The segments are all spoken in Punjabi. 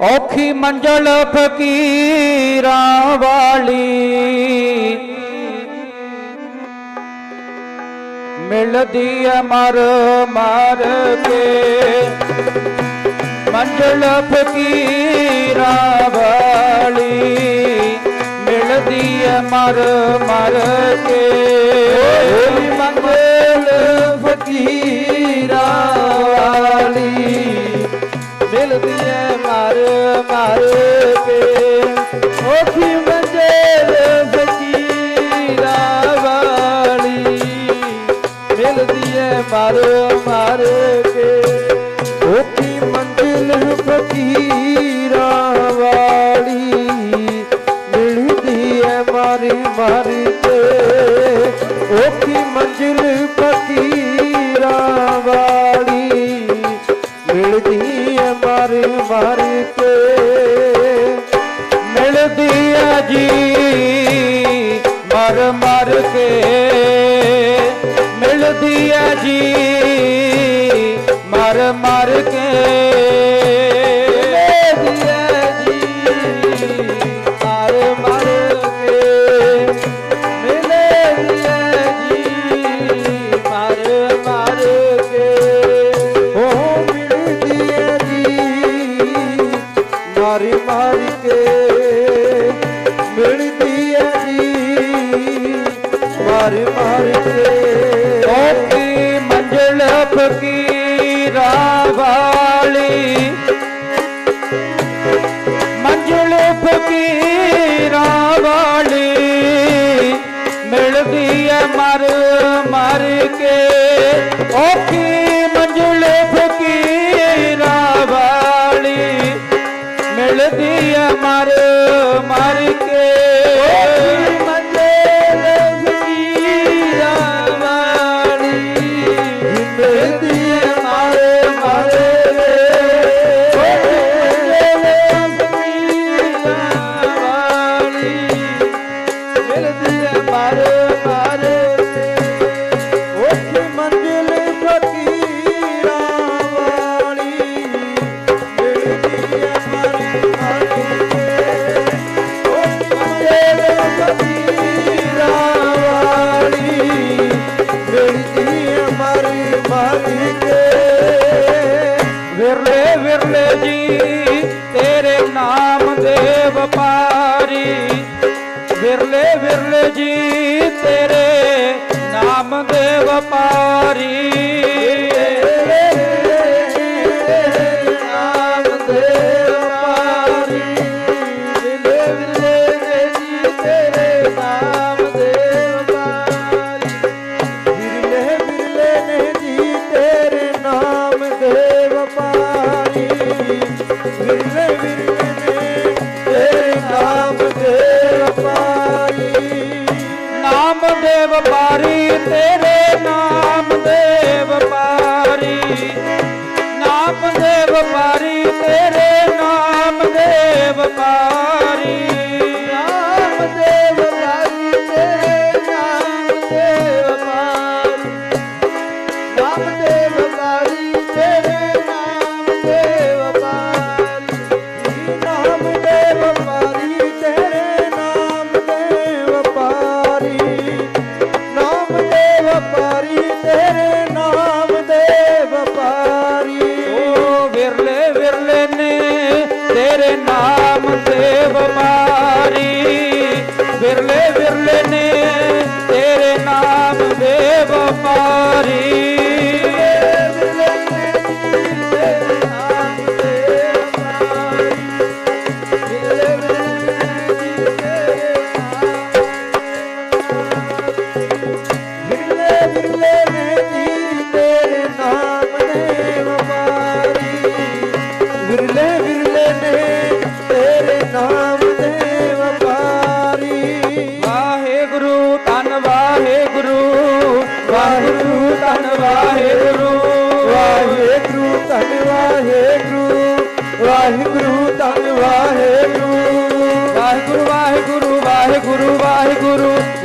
ਔਖੀ ਮੰਜ਼ਲ ਫਕੀਰਾਂ ਵਾਲੀ। ਮਿਲਦੀ ਐ ਮਰ ਮਰ ਕੇ। ਮੰਜ਼ਲ ਫਕੀਰਾਂ ਵਾਲੀ। ਮਿਲਦੀ ਐ ਮਰ ਮਰ ਕੇ। ਮੰਜ਼ਲ ਫਕੀਰਾਂ ਵਾਲੀ। ਮਿਲਦੀ ਮਾਰੇ ਕੇ ਔਖੀ ਮੰਜ਼ਿਲ ਫਕੀਰਾ ਵਾਲੀ। ਮਿਲਦੀ ਐ ਮਾਰ ਮਾਰੇ ਵਿਰਲੇ ਵਿਰਲੇ ਨੇ ਤੇਰੇ तेरे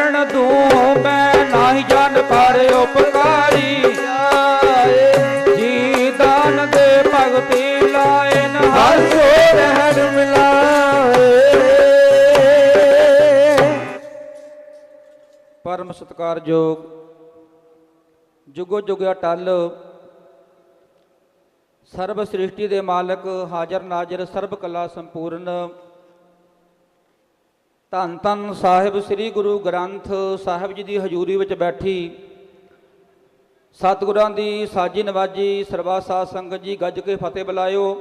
ਮਰਨ ਦੂੰ ਮੈਂ ਨਾਹੀ ਜਨ ਪਰ ਉਪਕਾਰੀ। ਜੀ ਦਾਨ ਦੇ ਭਗਤੀ ਲਾਏ ਹਰ ਨਹਾਰ ਸੋ ਰਹਿਣ ਮਿਲਾਏ। ਪਰਮ ਸਤਕਾਰਯੋਗ ਜੁਗੋ ਜੁਗ ਅਟਲ ਸਰਬ ਸ੍ਰਿਸ਼ਟੀ ਦੇ ਮਾਲਕ ਹਾਜ਼ਰ ਨਾਜ਼ਰ ਸਰਬ ਕਲਾ ਸੰਪੂਰਨ ਧੰਨ ਧੰਨ ਸਾਹਿਬ ਸ੍ਰੀ ਗੁਰੂ ਗ੍ਰੰਥ ਸਾਹਿਬ ਜੀ ਦੀ ਹਜ਼ੂਰੀ ਵਿੱਚ ਬੈਠੀ। ਸਤਿਗੁਰਾਂ ਦੀ ਸਾਜੀ ਨਵਾਜੀ ਸਰਬਾ ਸਾਧ ਸੰਗਤ ਜੀ ਗੱਜ ਕੇ ਫਤਿਹ ਬੁਲਾਇਓ।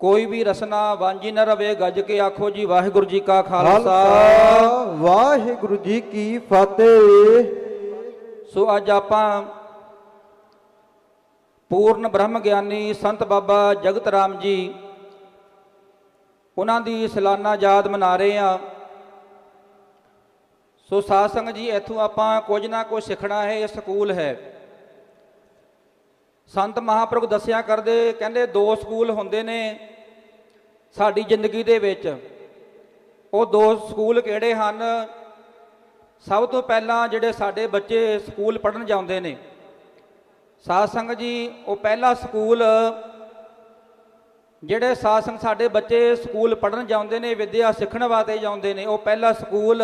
ਕੋਈ ਵੀ ਰਸਨਾ ਵਾਂਝੀ ਨਾ ਰਵੇ ਗੱਜ ਕੇ ਆਖੋ ਜੀ ਵਾਹਿਗੁਰੂ ਜੀ ਕਾ ਖਾਲਸਾ। ਖਾਲਸਾ ਵਾਹਿਗੁਰੂ ਜੀ ਕੀ ਫਤਿਹ। ਸੋ ਅੱਜ ਆਪਾਂ ਪੂਰਨ ਬ੍ਰਹਮ ਗਿਆਨੀ ਸੰਤ ਬਾਬਾ ਜਗਤ ਰਾਮ ਜੀ ਉਹਨਾਂ ਦੀ ਸਾਲਾਨਾ ਯਾਦ ਮਨਾ ਰਹੇ ਆ ਸੋ ਸਾਧ ਸੰਗਤ ਜੀ, ਇੱਥੋਂ ਆਪਾਂ ਕੁਝ ਨਾ ਕੁਝ ਸਿੱਖਣਾ ਹੈ, ਇਹ ਸਕੂਲ ਹੈ। ਸੰਤ ਮਹਾਂਪੁਰਖ ਦੱਸਿਆ ਕਰਦੇ, ਕਹਿੰਦੇ ਦੋ ਸਕੂਲ ਹੁੰਦੇ ਨੇ ਸਾਡੀ ਜ਼ਿੰਦਗੀ ਦੇ ਵਿੱਚ। ਉਹ ਦੋ ਸਕੂਲ ਕਿਹੜੇ ਹਨ? ਸਭ ਤੋਂ ਪਹਿਲਾਂ ਜਿਹੜੇ ਸਾਡੇ ਬੱਚੇ ਸਕੂਲ ਪੜ੍ਹਨ ਜਾਂਦੇ ਨੇ। ਸਾਧ ਸੰਗਤ ਜੀ, ਉਹ ਪਹਿਲਾ ਸਕੂਲ ਜਿਹੜੇ ਸਾਧ ਸਾਡੇ ਬੱਚੇ ਸਕੂਲ ਪੜ੍ਹਨ ਜਾਂਦੇ ਨੇ, ਵਿਦਿਆ ਸਿੱਖਣ ਵਾਸਤੇ ਜਾਂਦੇ ਨੇ, ਉਹ ਪਹਿਲਾ ਸਕੂਲ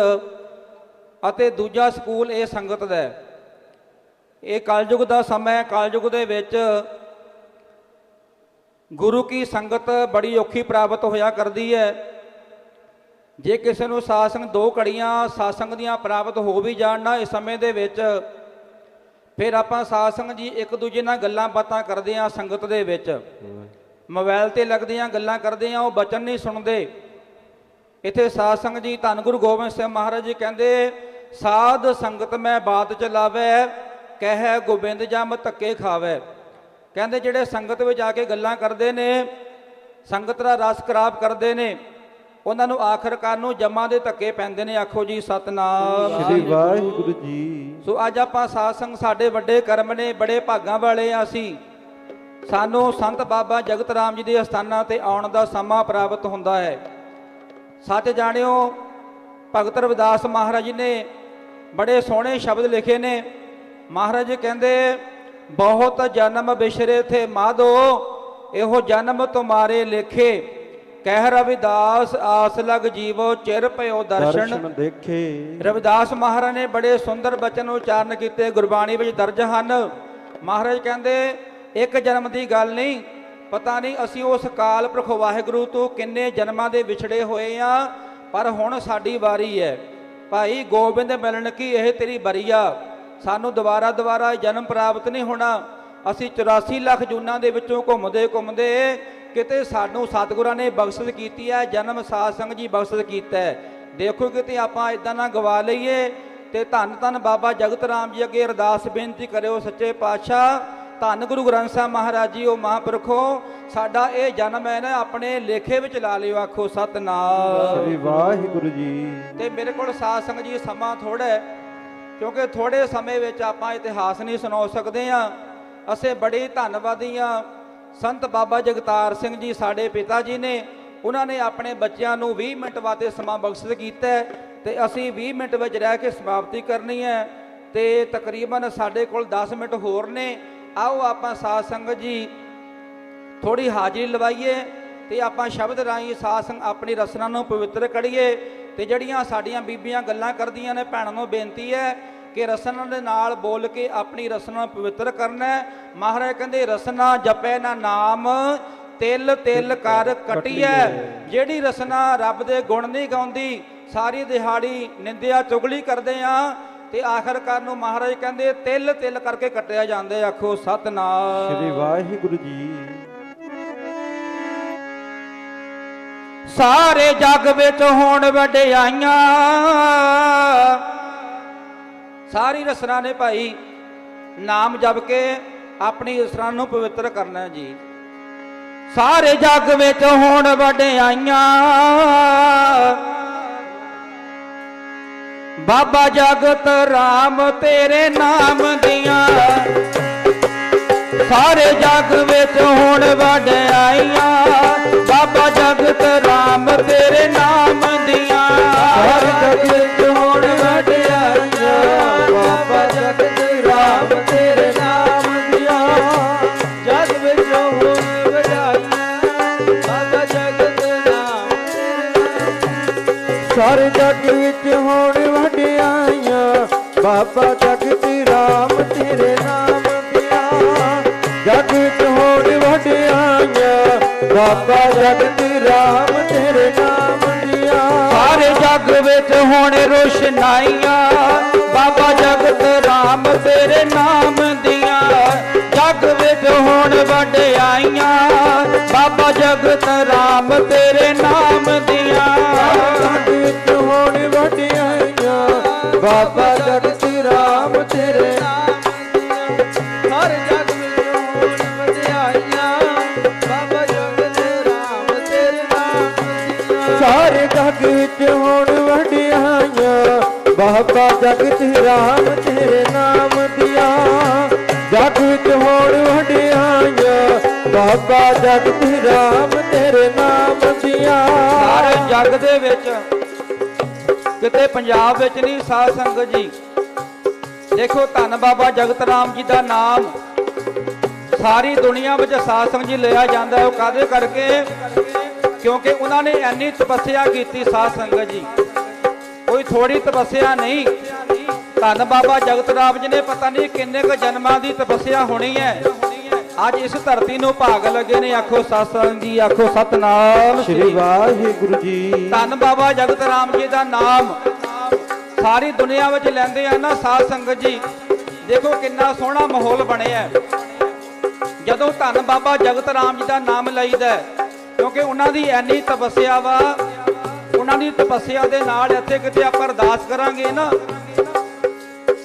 ਅਤੇ ਦੂਜਾ ਸਕੂਲ ਇਹ ਸੰਗਤ ਦਾ ਹੈ। ਇਹ ਕਲਯੁਗ ਦਾ ਸਮਾਂ ਹੈ। ਕਲਯੁਗ ਦੇ ਵਿੱਚ ਗੁਰੂ ਕੀ ਸੰਗਤ ਬੜੀ ਔਖੀ ਪ੍ਰਾਪਤ ਹੋਇਆ ਕਰਦੀ ਹੈ। ਜੇ ਕਿਸੇ ਨੂੰ ਸਾਧ ਦੋ ਘੜੀਆਂ ਸਾਧ ਦੀਆਂ ਪ੍ਰਾਪਤ ਹੋ ਵੀ ਜਾਣ ਨਾ, ਇਸ ਸਮੇਂ ਦੇ ਵਿੱਚ ਫਿਰ ਆਪਾਂ ਸਾਧ ਜੀ ਇੱਕ ਦੂਜੇ ਨਾਲ ਗੱਲਾਂ ਬਾਤਾਂ ਕਰਦੇ ਆ ਸੰਗਤ ਦੇ ਵਿੱਚ। ਮੋਬਾਈਲ ਤੇ ਲੱਗਦੀਆਂ ਗੱਲਾਂ ਕਰਦੇ ਆ ਉਹ ਬਚਨ ਨਹੀਂ ਸੁਣਦੇ। ਇੱਥੇ ਸਾਧ ਸੰਗ ਜੀ ਧੰਨ ਗੁਰੂ ਗੋਬਿੰਦ ਸਿੰਘ ਮਹਾਰਾਜ ਜੀ ਕਹਿੰਦੇ ਸਾਧ ਸੰਗਤ ਮੈਂ ਬਾਤ ਚਲਾਵੇ ਕਹਿ ਗੋਬਿੰਦ ਜਮ ਧੱਕੇ ਖਾਵੇ। ਕਹਿੰਦੇ ਜਿਹੜੇ ਸੰਗਤ ਵਿੱਚ ਆ ਕੇ ਗੱਲਾਂ ਕਰਦੇ ਨੇ ਸੰਗਤ ਦਾ ਰਸ ਖਰਾਬ ਕਰਦੇ ਨੇ ਉਹਨਾਂ ਨੂੰ ਆਖਰਕਾਰ ਨੂੰ ਜਮਾਂ ਦੇ ਧੱਕੇ ਪੈਂਦੇ ਨੇ। ਆਖੋ ਜੀ ਸਤਨਾਮ। ਸ੍ਰੀ ਵਾਹਿਗੁਰੂ ਜੀ ਸੋ ਅੱਜ ਆਪਾਂ ਸਾਧ ਸੰਗ ਸਾਡੇ ਵੱਡੇ ਕਰਮ ਨੇ ਬੜੇ ਭਾਗਾਂ ਵਾਲੇ ਆ ਅਸੀਂ। ਸਾਨੂੰ ਸੰਤ ਬਾਬਾ ਜਗਤ ਰਾਮ ਜੀ ਦੇ ਅਸਥਾਨਾਂ ਤੇ ਆਉਣ ਦਾ ਸਮਾਂ ਪ੍ਰਾਪਤ ਹੁੰਦਾ ਹੈ। ਸੱਚ ਜਾਣਿਓ ਭਗਤ ਰਵਿਦਾਸ ਮਹਾਰਾਜ ਜੀ ਨੇ ਬੜੇ ਸੋਹਣੇ ਸ਼ਬਦ ਲਿਖੇ ਨੇ। ਮਹਾਰਾਜ ਜੀ ਕਹਿੰਦੇ ਬਹੁਤ ਜਨਮ ਬਿਸ਼ਰੇ ਥੇ ਮਾਧੋ ਇਹੋ ਜਨਮ ਤੁਮਾਰੇ ਲੇਖੇ। ਕਹਿ ਰਵਿਦਾਸ ਆਸ ਲਗ ਜੀਵੋ ਚਿਰ ਭਇਓ ਦਰਸ਼ਨ। ਦਰਸ਼ਨ ਦੇਖੇ। ਰਵਿਦਾਸ ਮਹਾਰਾਜ ਨੇ ਬੜੇ ਸੁੰਦਰ ਬਚਨ ਉਚਾਰਨ ਕੀਤੇ ਗੁਰਬਾਣੀ ਵਿੱਚ ਦਰਜ ਹਨ। ਮਹਾਰਾਜ ਕਹਿੰਦੇ ਇੱਕ ਜਨਮ ਦੀ ਗੱਲ ਨਹੀਂ, ਪਤਾ ਨਹੀਂ ਅਸੀਂ ਉਸ ਕਾਲ ਪੁਰਖ ਵਾਹਿਗੁਰੂ ਤੋਂ ਕਿੰਨੇ ਜਨਮਾਂ ਦੇ ਵਿਛੜੇ ਹੋਏ ਆ, ਪਰ ਹੁਣ ਸਾਡੀ ਵਾਰੀ ਹੈ ਭਾਈ ਗੋਬਿੰਦ ਮਿਲਣ ਕੀ ਇਹ ਤੇਰੀ ਬਰੀਆ ਸਾਨੂੰ ਦੁਬਾਰਾ ਦੁਬਾਰਾ ਜਨਮ ਪ੍ਰਾਪਤ ਨਹੀਂ ਹੋਣਾ। ਅਸੀਂ 84 ਲੱਖ ਜੂਨਾਂ ਦੇ ਵਿੱਚੋਂ ਘੁੰਮਦੇ ਘੁੰਮਦੇ ਕਿਤੇ ਸਾਨੂੰ ਸਤਿਗੁਰਾਂ ਨੇ ਬਖਸ਼ਿਸ਼ ਕੀਤੀ ਹੈ ਜਨਮ ਸਾਧ ਸੰਗ ਜੀ ਬਖਸ਼ਿਸ਼ ਕੀਤਾ ਦੇਖੋ ਕਿਤੇ ਆਪਾਂ ਇਦਾਂ ਨਾ ਗਵਾ ਲਈਏ ਤੇ ਧੰਨ ਧੰਨ ਬਾਬਾ ਜਗਤ ਰਾਮ ਜੀ ਅੱਗੇ ਅਰਦਾਸ ਬੇਨਤੀ ਕਰਿਓ ਸੱਚੇ ਪਾਤਸ਼ਾਹ। ਧੰਨ ਗੁਰੂ ਗ੍ਰੰਥ ਸਾਹਿਬ ਮਹਾਰਾਜ ਜੀ ਉਹ ਮਹਾਂਪੁਰਖੋ ਸਾਡਾ ਇਹ ਜਨਮ ਹੈ ਨਾ ਆਪਣੇ ਲੇਖੇ ਵਿੱਚ ਲਾ ਲਿਓ ਆਖੋ ਸਤਨਾਮ। ਸ੍ਰੀ ਵਾਹਿਗੁਰੂ ਜੀ। ਤੇ ਮੇਰੇ ਕੋਲ ਸਾਧ ਸੰਗਤ ਜੀ ਸਮਾਂ ਥੋੜਾ ਹੈ ਕਿਉਂਕਿ ਥੋੜੇ ਸਮੇਂ ਵਿੱਚ ਆਪਾਂ ਇਤਿਹਾਸ ਨਹੀਂ ਸੁਣਾ ਸਕਦੇ ਆ ਅਸੀਂ ਬੜੇ ਧੰਨਵਾਦੀ ਆ ਸੰਤ ਬਾਬਾ ਜਗਤਾਰ ਸਿੰਘ ਜੀ ਸਾਡੇ ਪਿਤਾ ਜੀ ਨੇ ਉਹਨਾਂ ਨੇ ਆਪਣੇ ਬੱਚਿਆਂ ਨੂੰ 20 ਮਿੰਟ ਵਾਸਤੇ ਸਮਾਂ ਬਖਸ਼ਿਸ਼ ਕੀਤਾ ਤੇ ਅਸੀਂ 20 ਮਿੰਟ ਵਿੱਚ ਰਹਿ ਕੇ ਸਮਾਪਤੀ ਕਰਨੀ ਹੈ। ਤੇ ਤਕਰੀਬਨ ਸਾਡੇ ਕੋਲ 10 ਮਿੰਟ ਹੋਰ ਨੇ। ਆਓ ਆਪਾਂ ਸਾਧ ਸੰਗਤ ਜੀ ਥੋੜੀ ਹਾਜ਼ਰੀ ਲਵਾਈਏ ਤੇ ਆਪਾਂ ਸ਼ਬਦ ਰਾਹੀਂ ਸਾਧ ਸੰਗ ਆਪਣੀ ਰਸਨਾ ਨੂੰ ਪਵਿੱਤਰ ਕਰੀਏ ਤੇ ਜਿਹੜੀਆਂ ਸਾਡੀਆਂ ਬੀਬੀਆਂ ਗੱਲਾਂ ਕਰਦੀਆਂ ਨੇ ਭੈਣਾਂ ਨੂੰ ਬੇਨਤੀ ਹੈ ਕਿ ਰਸਨਾ ਦੇ ਨਾਲ ਬੋਲ ਕੇ ਆਪਣੀ ਰਸਨਾ ਨੂੰ ਪਵਿੱਤਰ ਕਰਨਾ ਮਹਾਰਾਜ ਕਹਿੰਦੇ ਰਸਨਾ ਜਪੈ ਨਾ ਨਾਮ ਤਿਲ ਤਿਲ ਕਰ ਕਟੀਐ। ਜਿਹੜੀ ਰਸਨਾ ਰੱਬ ਦੇ ਗੁਣ ਨਹੀਂ ਗਾਉਂਦੀ ਸਾਰੀ ਦਿਹਾੜੀ ਨਿੰਦਿਆ ਚੁਗਲੀ ਕਰਦੇ ਆ। ਤੇ ਆਖਰਕਾਰ ਨੂੰ ਮਹਾਰਾਜ ਕਹਿੰਦੇ ਤਿਲ ਤਿਲ ਕਰਕੇ ਕੱਟਿਆ ਜਾਂਦੇ ਆਖੋ ਸਤਨਾਮ। ਸ੍ਰੀ ਵਾਹਿਗੁਰੂ ਜੀ। ਸਾਰੇ ਜੱਗ ਵਿੱਚ ਹੋਣ ਵਡਿਆਈਆਂ। ਸਾਰੀ ਰਸਨਾ ਨੇ ਭਾਈ ਨਾਮ ਜਪ ਕੇ ਆਪਣੀ ਰਸਨਾ ਨੂੰ ਪਵਿੱਤਰ ਕਰਨਾ ਜੀ। ਸਾਰੇ ਜੱਗ ਵਿੱਚ ਹੋਣ ਵਡਿਆਈਆਂ। ਬਾਬਾ ਜਗਤ ਰਾਮ ਤੇਰੇ ਨਾਮ ਦੀਆਂ। ਸਾਰੇ ਜੱਗ ਵਿੱਚ ਹੁਣ ਵਡਿਆਈਆਂ ਬਾਬਾ ਜਗਤ ਰਾਮ ਤੇਰੇ ਨਾਮ ਸਾਰੇ ਜੱਗ ਵਿੱਚ ਹੋਣ ਵਡਿਆਈਆਂ ਬਾਬਾ ਜਗਤ ਰਾਮ ਤੇਰੇ ਨਾਮ ਦੀਆਂ ਜਗ ਵਿੱਚ ਹੋਣ ਵਡਿਆਈਆਂ ਬਾਬਾ ਜਗਤ ਰਾਮ ਤੇਰੇ ਨਾਮ ਦੀਆਂ ਸਾਰੇ ਜੱਗ ਵਿੱਚ ਹੋਣ ਰੋਸ਼ਨਾਈਆਂ। ਬਾਬਾ ਜਗਤ ਰਾਮ ਤੇਰੇ ਨਾਮ ਦੀ ਜੱਗ ਵਿੱਚ ਹੋਣ ਵਡਿਆਈਆਂ ਬਾਬਾ ਜਗਤ ਰਾਮ ਤੇਰੇ ਨਾਮ ਦੀਆਂ। ਜਗ ਵਿੱਚ ਹੋਣ ਵਡਿਆਈਆਂ ਬਾਬਾ ਜਗਤ ਰਾਮ ਤੇਰੇ ਨਾਮ ਦੀਆਂ। ਹਰ ਜਗ ਵਿੱਚ ਹੋਣ ਵਡਿਆਈਆਂ ਬਾਬਾ ਜਗਤ ਰਾਮ ਤੇਰੇ ਨਾਮ ਦੀਆਂ। ਸਾਰੇ ਜਗ ਵਿੱਚ ਹੋਣ ਵਡਿਆਈਆਂ ਬਾਬਾ ਜਗਤ ਰਾਮ ਤੇਰੇ ਨਾਮ ਬਾਬਾ ਜਗਤ ਰਾਮ, ਤੇਰੇ ਨਾਮ ਦੀਆਂ ਸਾਰੇ ਜੱਗ ਦੇ ਵਿੱਚ ਕਿਤੇ ਪੰਜਾਬ ਵਿੱਚ ਨਹੀਂ, ਸਾਧ ਸੰਗਤ ਜੀ। ਦੇਖੋ ਧੰਨ ਬਾਬਾ ਜਗਤ ਰਾਮ ਜੀ ਦਾ ਨਾਮ। ਸਾਰੀ ਦੁਨੀਆ ਵਿੱਚ ਸਾਧ ਸੰਗਤ ਜੀ ਲਿਆ ਜਾਂਦਾ ਹੈ। ਉਹ ਕਾਦੇ ਕਰਕੇ? ਕਿਉਂਕਿ ਉਹਨਾਂ ਨੇ ਐਨੀ ਤਪੱਸਿਆ ਕੀਤੀ ਸਾਧ ਸੰਗਤ ਜੀ। ਕੋਈ ਥੋੜੀ ਤਪੱਸਿਆ ਨਹੀਂ। ਧੰਨ ਬਾਬਾ ਜਗਤ ਰਾਮ ਜੀ ਨੇ, ਪਤਾ ਨਹੀਂ ਕਿੰਨੇ ਕੁ ਜਨਮਾਂ ਦੀ ਤਪੱਸਿਆ ਹੋਣੀ ਹੈ। ਅੱਜ ਇਸ ਧਰਤੀ ਨੂੰ ਭਾਗ ਲੱਗੇ ਨੇ ਆਖੋ ਸਤਸੰਗ ਜੀ ਆਖੋ ਸਤਨਾਮ ਸ਼੍ਰੀ ਵਾਹਿਗੁਰੂ। ਜੀ। ਧੰਨ ਬਾਬਾ ਜਗਤ ਰਾਮ ਜੀ ਦਾ ਨਾਮ। ਸਾਰੀ ਦੁਨੀਆ ਵਿੱਚ ਲੈਂਦੇ ਆ ਨਾ ਸਾਧ ਸੰਗਤ ਜੀ। ਦੇਖੋ ਕਿੰਨਾ ਸੋਹਣਾ ਮਾਹੌਲ ਬਣਿਆ। ਜਦੋਂ ਧੰਨ ਬਾਬਾ ਜਗਤ ਰਾਮ ਜੀ ਦਾ ਨਾਮ ਲਈਦਾ ਕਿਉਂਕਿ ਉਹਨਾਂ ਦੀ ਐਨੀ ਤਪੱਸਿਆ ਵਾ ਉਹਨਾਂ ਦੀ ਤਪੱਸਿਆ ਦੇ ਨਾਲ ਇੱਥੇ ਕਿਤੇ ਆਪਾਂ ਅਰਦਾਸ ਕਰਾਂਗੇ ਨਾ।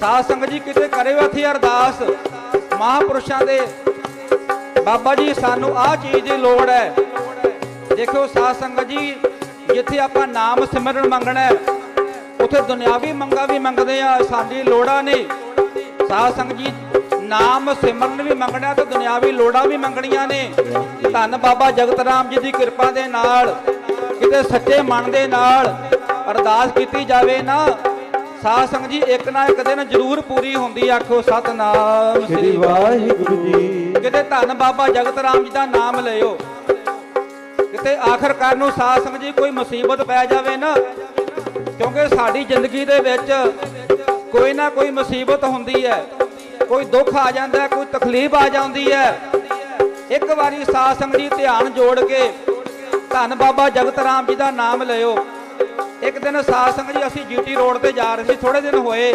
ਸਾਧ ਸੰਗਤ ਜੀ ਕਿਤੇ ਕਰਿਓ ਇੱਥੇ ਅਰਦਾਸ। ਮਹਾਪੁਰਸ਼ਾਂ ਦੇ ਬਾਬਾ ਜੀ, ਸਾਨੂੰ ਆਹ ਚੀਜ਼ ਦੀ ਲੋੜ ਹੈ। ਦੇਖੋ ਸਾਧ ਸੰਗਤ ਜੀ, ਜਿੱਥੇ ਆਪਾਂ ਨਾਮ ਸਿਮਰਨ ਮੰਗਣਾ ਹੈ, ਉੱਥੇ ਦੁਨਿਆਵੀ ਮੰਗਾ ਵੀ ਮੰਗਦੇ ਆ, ਸਾਡੀ ਲੋੜਾਂ ਨੇ। ਸਾਧ ਸੰਗਤ ਜੀ, ਨਾਮ ਸਿਮਰਨ ਵੀ ਮੰਗਣਾ ਤੇ ਦੁਨਿਆਵੀ ਲੋੜਾਂ ਵੀ ਮੰਗਣੀਆਂ ਨੇ। ਧੰਨ ਬਾਬਾ ਜਗਤ ਰਾਮ ਜੀ ਦੀ ਕਿਰਪਾ ਦੇ ਨਾਲ, ਕਿਤੇ ਸੱਚੇ ਮਨ ਦੇ ਨਾਲ ਅਰਦਾਸ ਕੀਤੀ ਜਾਵੇ ਨਾ ਸਾਧ ਸੰਗਤ ਜੀ ਇੱਕ ਨਾ ਇੱਕ ਦਿਨ ਜ਼ਰੂਰ ਪੂਰੀ ਹੁੰਦੀ ਆਖੋ ਸਤਨਾਮ ਸ਼੍ਰੀ ਵਾਹਿਗੁਰੂ ਜੀ। ਕਿਤੇ ਧੰਨ ਬਾਬਾ ਜਗਤ ਰਾਮ ਜੀ ਦਾ ਨਾਮ ਲਿਓ ਕਿਤੇ ਆਖਰਕਾਰ ਨੂੰ ਸਾਧ ਸੰਗਤ ਜੀ ਕੋਈ ਮੁਸੀਬਤ ਪੈ ਜਾਵੇ ਨਾ ਕਿਉਂਕਿ ਸਾਡੀ ਜ਼ਿੰਦਗੀ ਦੇ ਵਿੱਚ ਕੋਈ ਨਾ ਕੋਈ ਮੁਸੀਬਤ ਹੁੰਦੀ ਹੈ। ਕੋਈ ਦੁੱਖ ਆ ਜਾਂਦਾ ਹੈ ਕੋਈ ਤਕਲੀਫ ਆ ਜਾਂਦੀ ਹੈ। ਇੱਕ ਵਾਰੀ ਸਾਧ ਸੰਗਤ ਜੀ ਧਿਆਨ ਜੋੜ ਕੇ ਧੰਨ ਬਾਬਾ ਜਗਤ ਰਾਮ ਜੀ ਦਾ ਨਾਮ ਲਿਓ ਇੱਕ ਦਿਨ ਸਾਧ ਸੰਗਤ ਜੀ ਅਸੀਂ ਜੀਟੀ ਰੋਡ ਤੇ ਜਾ ਰਹੇ ਸੀ ਥੋੜੇ ਦਿਨ ਹੋਏ।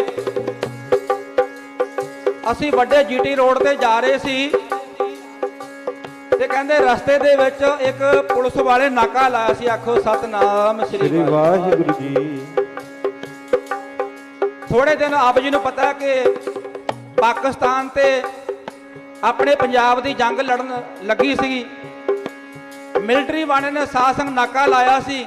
ਅਸੀਂ ਵੱਡੇ ਜੀਟੀ ਰੋਡ ਤੇ ਜਾ ਰਹੇ ਸੀ ਤੇ ਕਹਿੰਦੇ ਰਸਤੇ ਦੇ ਵਿੱਚ ਇੱਕ ਪੁਲਿਸ ਵਾਲੇ ਨਾਕਾ ਲਾਇਆ ਸੀ ਆਖੋ ਸਤਨਾਮ ਸ੍ਰੀ ਵਾਹਿਗੁਰੂ। ਜੀ। ਥੋੜੇ ਦਿਨ ਆਪ ਜੀ ਨੂੰ ਪਤਾ ਕਿ ਪਾਕਿਸਤਾਨ ਤੇ ਆਪਣੇ ਪੰਜਾਬ ਦੀ ਜੰਗ ਲੜਨ ਲੱਗੀ ਸੀ। ਮਿਲਟਰੀ ਵਾਲੇ ਨੇ ਸਾਧ ਸੰਗ ਨਾਕਾ ਲਾਇਆ ਸੀ।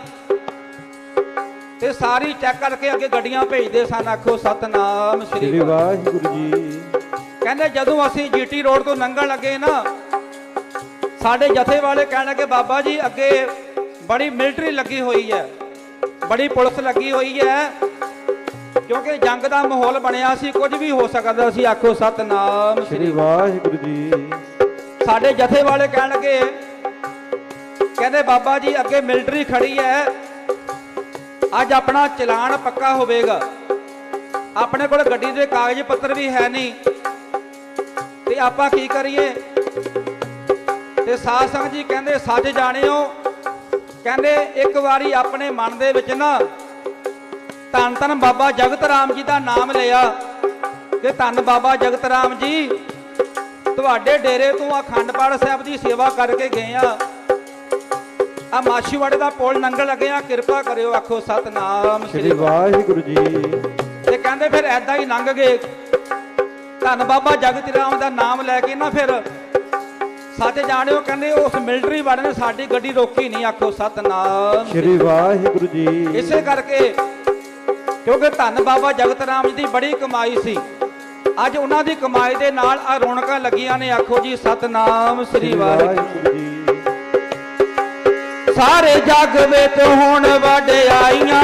ਤੇ ਸਾਰੀ ਚੈੱਕ ਕਰਕੇ ਅੱਗੇ ਗੱਡੀਆਂ ਭੇਜਦੇ ਸਨ ਆਖੋ ਸਤਨਾਮ ਸ੍ਰੀ ਵਾਹਿਗੁਰੂ ਜੀ। ਕਹਿੰਦੇ ਜਦੋਂ ਅਸੀਂ ਜੀਟੀ ਰੋਡ ਤੋਂ ਲੰਘਣ ਲੱਗੇ ਨਾ ਸਾਡੇ ਜਥੇ ਵਾਲੇ ਕਹਿਣ ਲੱਗੇ ਬਾਬਾ ਜੀ ਅੱਗੇ ਬੜੀ ਮਿਲਟਰੀ ਲੱਗੀ ਹੋਈ ਹੈ ਬੜੀ ਪੁਲਿਸ ਲੱਗੀ ਹੋਈ ਹੈ ਕਿਉਂਕਿ ਜੰਗ ਦਾ ਮਾਹੌਲ ਬਣਿਆ ਸੀ ਕੁਝ ਵੀ ਹੋ ਸਕਦਾ ਸੀ ਆਖੋ ਸਤਨਾਮ ਸ਼੍ਰੀ ਸ੍ਰੀ ਵਾਹਿਗੁਰੂ ਜੀ। ਸਾਡੇ ਜਥੇ ਵਾਲੇ ਕਹਿਣ ਲੱਗੇ ਕਹਿੰਦੇ ਬਾਬਾ ਜੀ ਅੱਗੇ ਮਿਲਟਰੀ ਖੜੀ ਹੈ ਅੱਜ ਆਪਣਾ ਚਲਾਨ ਪੱਕਾ ਹੋਵੇਗਾ। ਆਪਣੇ ਕੋਲ ਗੱਡੀ ਦੇ ਕਾਗਜ਼ ਪੱਤਰ ਵੀ ਹੈ ਨਹੀਂ। ਤੇ ਆਪਾਂ ਕੀ ਕਰੀਏ? ਤੇ ਸਾਧ ਸੰਗਤ ਜੀ ਕਹਿੰਦੇ ਸੱਚ ਜਾਣਿਓ। ਕਹਿੰਦੇ, ਇੱਕ ਵਾਰੀ ਆਪਣੇ ਮਨ ਦੇ ਵਿੱਚ ਨਾ ਧੰਨ ਧੰਨ ਬਾਬਾ ਜਗਤ ਰਾਮ ਜੀ ਦਾ ਨਾਮ ਲਿਆ। ਕਿ ਧੰਨ ਬਾਬਾ ਜਗਤ ਰਾਮ ਜੀ, ਤੁਹਾਡੇ ਡੇਰੇ ਤੋਂ ਅਖੰਡ ਪਾਠ ਸਾਹਿਬ ਦੀ ਸੇਵਾ ਕਰਕੇ ਗਏ ਆ। ਆ ਮਾਛੀਵਾੜੇ ਦਾ ਪੁਲ ਨੰਗਲ ਲੱਗੇ ਆ ਕਿਰਪਾ ਕਰਿਓ ਆਖੋ ਸਤਨਾਮ ਸ੍ਰੀ ਵਾਹਿਗੁਰੂ ਜੀ। ਤੇ ਕਹਿੰਦੇ ਫਿਰ ਐਦਾਂ ਹੀ ਲੰਘ ਗਏ। ਧੰਨ ਬਾਬਾ ਜਗਤ ਰਾਮ ਦਾ ਨਾਮ ਲੈ ਕੇ ਨਾ ਫਿਰ ਸੱਚ ਜਾਣਿਓ ਕਹਿੰਦੇ ਉਸ ਮਿਲਟਰੀ ਵਾਲੇ ਨੇ ਸਾਡੀ ਗੱਡੀ ਰੋਕੀ ਨਹੀਂ ਆਖੋ ਸਤਨਾਮ ਸ੍ਰੀ ਵਾਹਿਗੁਰੂ ਜੀ। ਇਸੇ ਕਰਕੇ ਕਿਉਂਕਿ ਧੰਨ ਬਾਬਾ ਜਗਤ ਰਾਮ ਜੀ ਦੀ ਬੜੀ ਕਮਾਈ ਸੀ ਅੱਜ ਉਹਨਾਂ ਦੀ ਕਮਾਈ ਦੇ ਨਾਲ ਆ ਰੌਣਕਾਂ ਲੱਗੀਆਂ ਨੇ ਆਖੋ ਜੀ ਸਤਨਾਮ ਸ੍ਰੀ ਵਾਹਿਗੁਰੂ ਜੀ। ਸਾਰੇ ਜੱਗ ਵਿੱਚ ਹੁਣ ਵਡਿਆਈਆਂ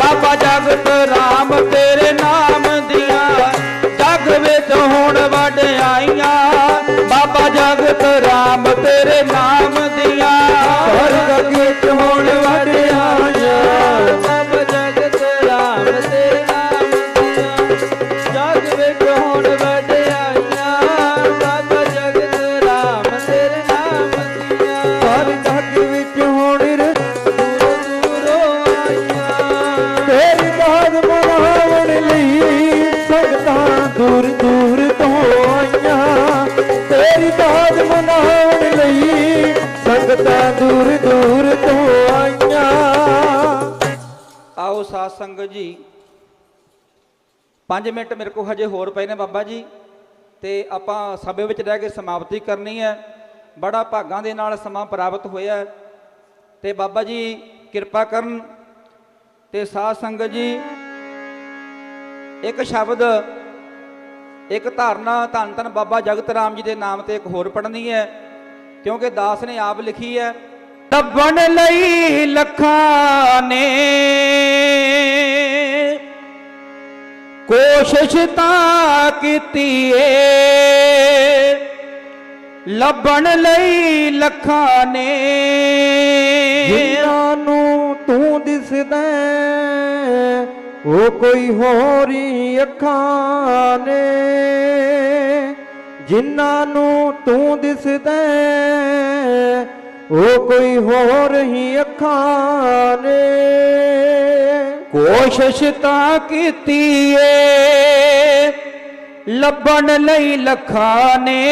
ਬਾਬਾ ਜਗਤ ਰਾਮ ਤੇਰੇ ਨਾਮ ਦੀਆਂ। ਜੱਗ ਵਿੱਚ ਹੁਣ ਵਡਿਆਈਆਂ ਬਾਬਾ ਜਗਤ ਰਾਮ ਤੇਰੇ ਨਾਮ ਦੀਆਂ। ਸਵਰਗ ਵਿੱਚ ਹੁਣ ਵਡਿਆਈਆਂ 5 ਮਿੰਟ ਮੇਰੇ ਕੋਲ ਹਜੇ ਹੋਰ ਪਏ ਨੇ ਬਾਬਾ ਜੀ, ਤੇ ਆਪਾਂ ਸਭੇ ਵਿੱਚ ਰਹਿ ਕੇ ਸਮਾਪਤੀ ਕਰਨੀ ਹੈ। ਬੜਾ ਭਾਗਾਂ ਦੇ ਨਾਲ ਸਮਾਂ ਪ੍ਰਾਪਤ ਹੋਇਆ ਹੈ। ਤੇ ਬਾਬਾ ਜੀ, ਕਿਰਪਾ ਕਰਨ। ਤੇ ਸਾਧ ਸੰਗਤ ਜੀ, ਇੱਕ ਸ਼ਬਦ, ਇੱਕ ਧਾਰਨਾ ਧੰਨ ਧੰਨ ਬਾਬਾ ਜਗਤ ਰਾਮ ਜੀ ਦੇ ਨਾਮ ਤੇ ਇੱਕ ਹੋਰ ਪੜ੍ਹਨੀ ਹੈ, ਕਿਉਂਕਿ ਦਾਸ ਨੇ ਆਪ ਲਿਖੀ ਹੈ ਤਬਣ ਲਈ ਲੱਖਾਂ ਨੇ। ਕੋਸ਼ਿਸ਼ ਤਾਂ ਕੀਤੀ ਏ ਲੱਭਣ ਲਈ ਲੱਖਾਂ ਨੇ। ਜਿਨ੍ਹਾਂ ਨੂੰ ਤੂੰ ਦਿਸਦਾ ਹੈ, ਉਹ ਕੋਈ ਹੋਰ ਹੀ ਅੱਖਾਂ ਨੇ। ਜਿਨ੍ਹਾਂ ਨੂੰ ਤੂੰ ਦਿਸਦਾ ਉਹ ਕੋਈ ਹੋਰ ਹੀ ਅੱਖਾਂ ਨੇ ਕੋਸ਼ਿਸ਼ ਤਾਂ ਕੀਤੀ ਏ ਲੱਭਣ ਲਈ ਲੱਖਾਂ ਨੇ।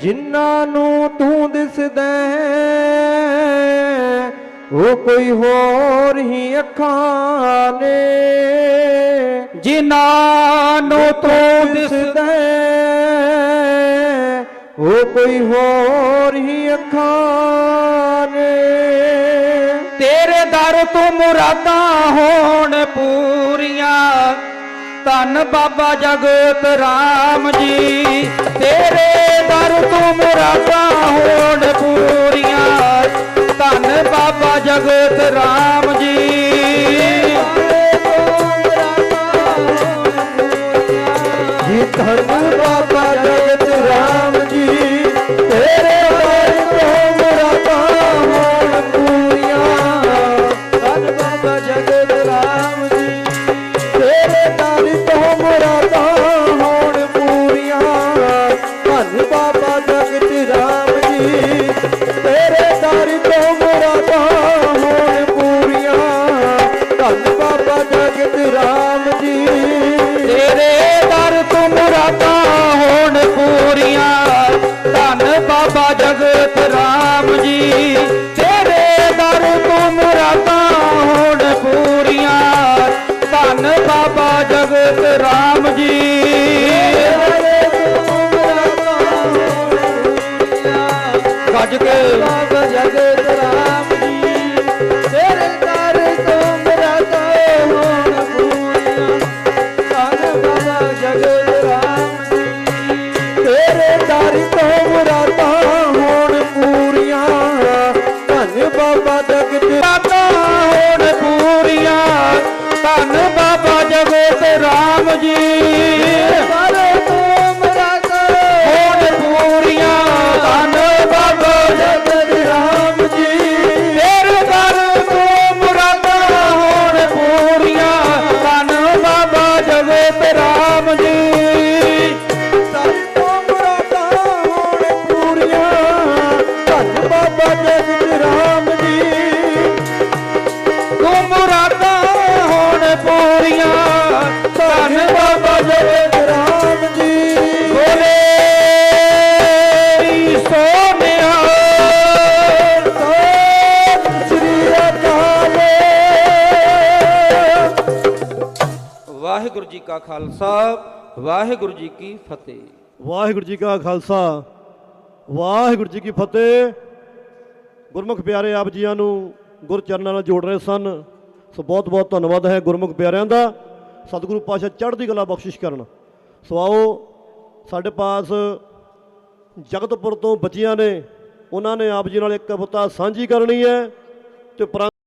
ਜਿਨ੍ਹਾਂ ਨੂੰ ਤੂੰ ਦਿਸਦਾ ਹੈ, ਉਹ ਕੋਈ ਹੋਰ ਹੀ ਅੱਖਾਂ ਨੇ। ਜਿਨ੍ਹਾਂ ਨੂੰ ਤੂੰ ਦਿਸ ਦਿਸਦਾ ਹੈ, ਕੋਈ ਹੋਰ ਹੀ ਅੱਖਾਂ ਨੇ। ਤੇਰੇ ਦਰ ਤੋਂ ਮੁਰਾਦਾਂ ਹੋਣ ਪੂਰੀਆਂ। ਧੰਨ ਬਾਬਾ ਜਗਤ ਰਾਮ ਜੀ। ਤੇਰੇ ਦਰ ਤੋਂ ਮੁਰਾਦਾਂ ਹੋਣ ਪੂਰੀਆਂ। ਧੰਨ ਬਾਬਾ ਜਗਤ ਰਾਮ ਜੀ। ਜੀ ਧੰਨ ਰਾਮ ਕਾ ਖਾਲਸਾ, ਵਾਹਿਗੁਰੂ ਜੀ ਕੀ ਫਤਿਹ। ਵਾਹਿਗੁਰੂ ਜੀ ਕਾ ਖਾਲਸਾ, ਵਾਹਿਗੁਰੂ ਜੀ ਕੀ ਫਤਿਹ। ਗੁਰਮੁਖ ਪਿਆਰੇ ਆਪ ਜੀਆਂ ਨੂੰ ਗੁਰਚਰਨਾਂ ਨਾਲ ਜੋੜ ਰਹੇ ਸਨ। ਸੋ ਬਹੁਤ ਬਹੁਤ ਧੰਨਵਾਦ ਹੈ ਗੁਰਮੁਖ ਪਿਆਰਿਆਂ ਦਾ। ਸਤਿਗੁਰੂ ਪਾਸ਼ਾ ਚੜ੍ਹਦੀ ਕਲਾ ਬਖਸ਼ਿਸ਼ ਕਰਨ। ਸੋ ਆਓ, ਸਾਡੇ ਪਾਸ ਜਗਤਪੁਰ ਤੋਂ ਬੱਚੀਆਂ ਨੇ, ਉਹਨਾਂ ਨੇ ਆਪ ਜੀ ਨਾਲ ਇੱਕ ਕਵਿਤਾ ਸਾਂਝੀ ਕਰਨੀ ਹੈ ਤੇ